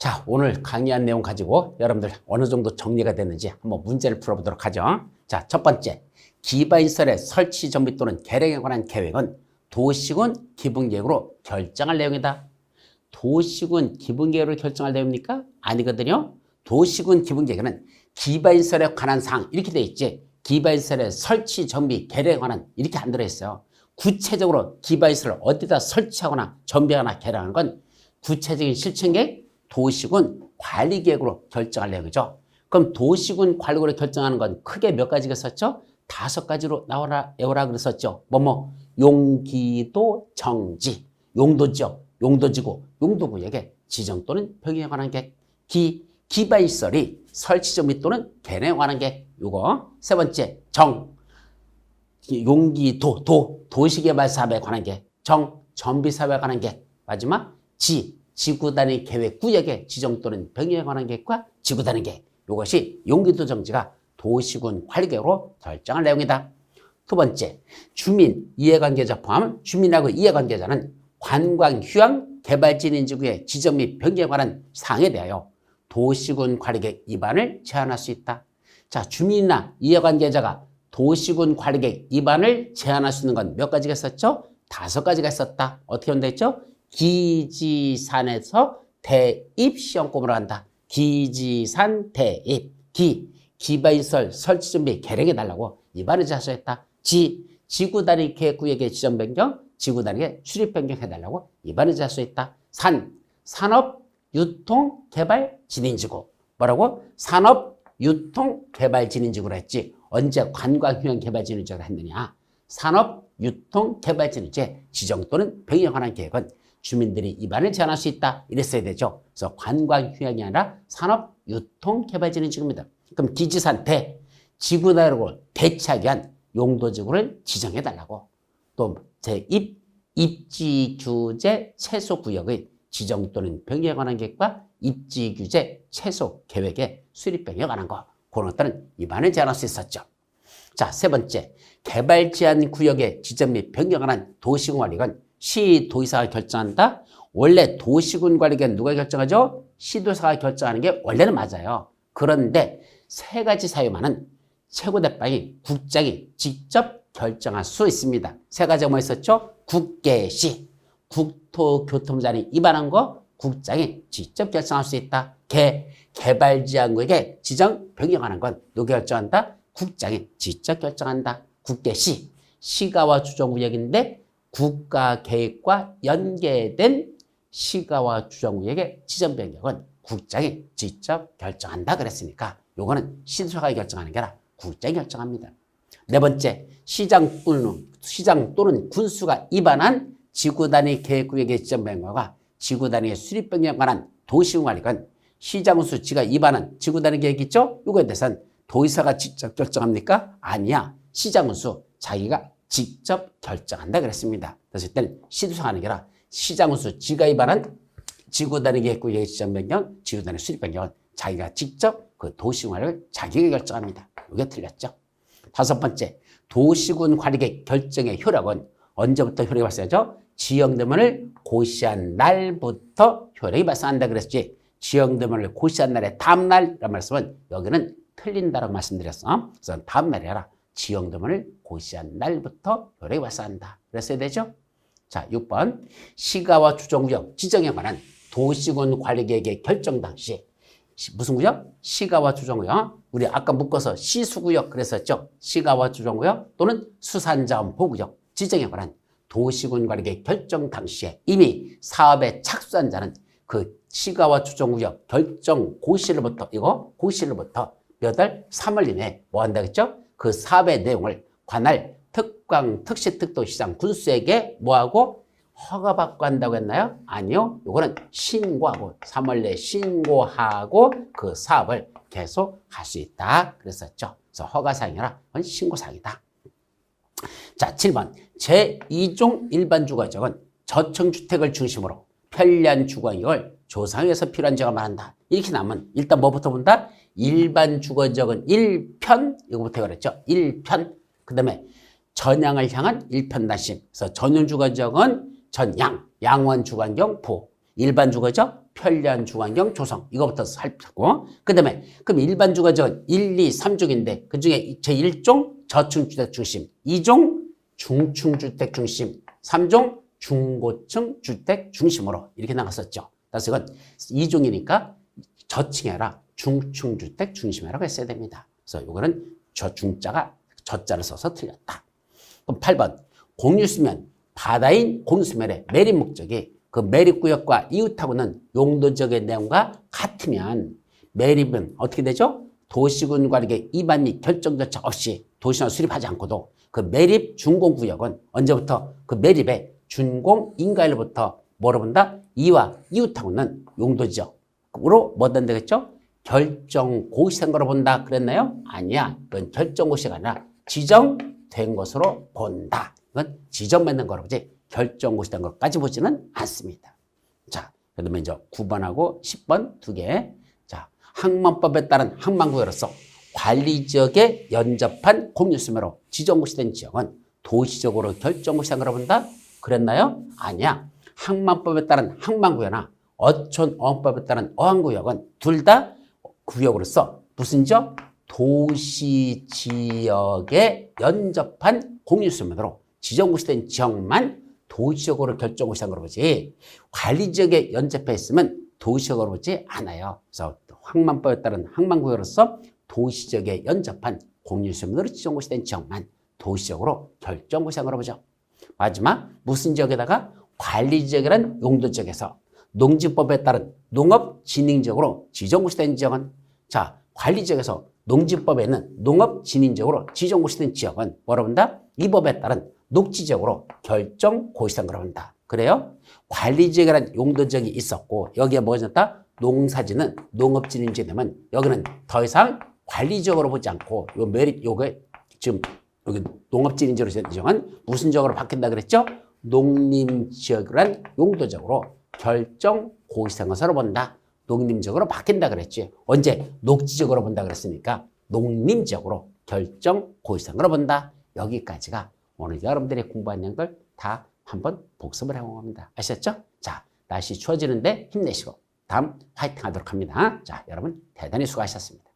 자, 오늘 강의한 내용 가지고 여러분들 어느 정도 정리가 됐는지 한번 문제를 풀어보도록 하죠. 자, 첫 번째. 기반시설의 설치 정비 또는 개량에 관한 계획은 도시군 기본계획으로 결정할 내용이다. 도시군 기본계획으로 결정할 내용입니까? 아니거든요. 도시군 기본계획은 기반시설에 관한 사항 이렇게 돼 있지. 기반시설의 설치 정비 개량에 관한 이렇게 안 들어있어요. 구체적으로 기반시설을 어디다 설치하거나 정비하거나 개량하는 건 구체적인 실천계획, 도시군 관리 계획으로 결정할 내용이죠. 그럼 도시군 관리계획으로 결정하는 건 크게 몇 가지가 있었죠? 다섯 가지로 나오라, 외우라 그랬었죠. 뭐 뭐, 용기도 정지, 용도 지역, 용도 지구, 용도구역의 지정 또는 병행에 관한 계획, 기, 기반시설이 설치정 및 또는 개량에 관한 계획, 요거. 세 번째, 정, 용기도, 도, 도시개발 사업에 관한 계획, 정, 정비사업에 관한 계획, 마지막, 지, 지구 단위 계획 구역의 지정 또는 병행에 관한 계획과 지구 단위 계획, 이것이 용기도 정지가 도시군 관리계획으로 결정할 내용이다. 두 번째, 주민, 이해관계자 포함 주민하고 이해관계자는 관광, 휴양, 개발진 인지구의 지정 및 변경에 관한 사항에 대하여 도시군 관리계획 위반을 제한할 수 있다. 자, 주민이나 이해관계자가 도시군 관리계획 위반을 제한할 수 있는 건 몇 가지가 있었죠? 다섯 가지가 있었다. 어떻게 하면 되죠? 기지산에서 대입 시험권으로 한다. 기지산 대입. 기, 기반시설 설치 준비 개량해 달라고 위반을 자수했다. 지, 지구단위 계획구역의 지정 변경, 지구단위의 출입 변경해 달라고 위반을 자수했다. 산, 산업, 유통, 개발, 진인지구. 뭐라고? 산업, 유통, 개발, 진인지구로 했지. 언제 관광, 휴양, 개발, 진인지구를 했느냐? 산업, 유통, 개발, 진인지구의 지정 또는 관한 계획은 주민들이 위반을 제한할 수 있다. 이랬어야 되죠. 그래서 관광, 휴양이 아니라 산업, 유통, 개발, 진인지구입니다. 그럼 기지산 대, 지구단위로 대체하기 위한 용도지구를 지정해 달라고. 또 제2 입지 규제 최소 구역의 지정 또는 병행에 관한 계획과 입지 규제 최소 계획의 수립 병행에 관한 거. 그런 것들은 위반을 제한할 수 있었죠. 자, 세 번째. 개발 제한 구역의 지정 및 변경에 관한 도시군 관리건 시 도의사가 결정한다. 원래 도시군 관리건 누가 결정하죠? 시도사가 결정하는 게 원래는 맞아요. 그런데 세 가지 사유만은 최고대빵이 국장이 직접 결정할 수 있습니다. 세 가지가 뭐 있었죠? 국계시, 국토교통부장이 위반한 거 국장이 직접 결정할 수 있다. 개, 개발지향구역의 지정 변경하는 건 누가 결정한다? 국장이 직접 결정한다. 국계시, 시가와 주정구역인데 국가 계획과 연계된 시가와 주정구역의 지정 변경은 국장이 직접 결정한다 그랬으니까 요거는 신수가 결정하는 게 아니라 국장이 결정합니다. 네 번째, 시장 또는, 시장 또는 군수가 위반한 지구단위 계획구역의 지정 변경과 지구단위의 수립 변경에 관한 도시관리건 시장군수 지가 위반한 지구단위 계획 있죠? 요거에 대해서는 도의사가 직접 결정합니까? 아니야. 시장군수 자기가 직접 결정한다 그랬습니다. 그래서 이때는 시도상하는 게 아니라 시장군수 지가 위반한 지구단위 계획구역의 지정 변경, 지구단위 수립 변경은 자기가 직접 그 도시군을 자기가 결정합니다. 이게 틀렸죠. 다섯 번째, 도시군 관리계획 결정의 효력은 언제부터 효력이 발생하죠? 지역대문을 고시한 날부터 효력이 발생한다 그랬지. 지역대문을 고시한 날의 다음날이라는 말씀은 여기는 틀린다라고 말씀드렸어. 그래서 다음날이 아니라 지역대문을 고시한 날부터 효력이 발생한다. 그랬어야 되죠? 자, 6번. 시가와 주정구역 지정에 관한 도시군 관리계획의 결정 당시 시- 무슨 구역? 시가와 주정구역. 우리 아까 묶어서 시수구역 그랬었죠. 시가와 주정구역 또는 수산자원 보구역 지정에 관한 도시군 관리계 결정 당시에 이미 사업에 착수한 자는 그 시가와 주정구역 결정 고시를부터 이거 고시를부터 몇 달? 3월 이내에 뭐 한다겠죠? 그 사업의 내용을 관할 특광 특시 특도 시장 군수에게 뭐하고 허가받고 한다고 했나요? 아니요. 이거는 신고하고 3월 내에 신고하고 그 사업을 계속 할 수 있다. 그랬었죠. 그래서 허가사항이라 신고사항이다. 자, 7번. 제2종 일반 주거지역은 저층 주택을 중심으로 편리한 주거이익을 조성해서 필요한 지역을 말한다. 이렇게 나면 일단 뭐부터 본다? 일반 주거지역은 1편, 이거부터 그랬죠. 1편. 그 다음에 전양을 향한 일편단심. 그래서 전용 주거지역은 전양, 양원 주거환경 부. 일반 주거지역 편리한 주관경 조성 이거부터 살펴고 그 다음에 그럼 일반 주거지역은 1, 2, 3종인데 그 중에 제1종 저층주택 중심 2종 중층주택 중심 3종 중고층 주택 중심으로 이렇게 나갔었죠. 그래서 이건 2종이니까 저층이 아니라 중층 주택 중심이라고 했어야 됩니다. 그래서 이거는 저 중자가 저자를 써서 틀렸다. 그럼 8번 공유수면 바다인 공수면의 매립 목적이 그 매립구역과 이웃하고는 용도적의 내용과 같으면 매립은 어떻게 되죠? 도시군 관리계 위반 및 결정 절차 없이 도시나 수립하지 않고도 그 매립 준공구역은 언제부터 그 매립의 준공 인가일로부터 뭐로 본다? 이와 이웃하고는 용도지역으로 뭐 된다겠죠? 결정 고시된 거로 본다 그랬나요? 아니야. 그건 결정 고시가 아니라 지정된 것으로 본다. 이건 지정받는 거로 보지 결정 고시된 것까지 보지는 않습니다. 자, 그러면 이제 9번하고 10번 두 개. 자, 항만법에 따른 항만구역으로서 관리지역에 연접한 공유수매로 지정고시된 지역은 도시적으로 결정고시된 거로 본다? 그랬나요? 아니야. 항만법에 따른 항만구역이나 어촌 어항법에 따른 어항구역은 둘 다 구역으로서 무슨 지역? 도시 지역에 연접한 공유수면으로 지정고시된 지역만 도시적으로 결정고시한 거로 보지 관리지역에 연접해 있으면 도시적으로 보지 않아요. 그래서 항만법에 따른 항만구역으로서 도시적에 연접한 공유수면으로 지정고시된 지역만 도시적으로 결정고시한 거로 보죠. 마지막 무슨 지역에다가 관리 지역이란 용도 지역에서 농지법에 따른 농업 진흥지역으로 지정고시된 지역은 자 관리 지역에서 농지법에는 농업 진흥지역으로 지정고시된 지역은 뭐라 본다? 이 법에 따른 녹지지역으로 결정고시된 거라 본다. 그래요? 관리 지역이라는 용도 지역이 있었고 여기에 뭐가 있었다? 농사지는 농업 진흥지역이 되면 여기는 더 이상 관리 지역으로 보지 않고 요 매립 요게 지금 여기 농업 진흥지역으로 지정한 무슨 지역으로 바뀐다 그랬죠? 농림지역이란 용도적으로 결정 고시된 것으로 본다. 농림지역으로 바뀐다 그랬지. 언제 녹지적으로 본다 그랬으니까 농림지역으로 결정 고시된 걸로 본다. 여기까지가 오늘 여러분들이 공부한 내용들 다 한번 복습을 해본 겁니다. 아셨죠? 자, 날씨 추워지는데 힘내시고 다음 화이팅 하도록 합니다. 자, 여러분 대단히 수고하셨습니다.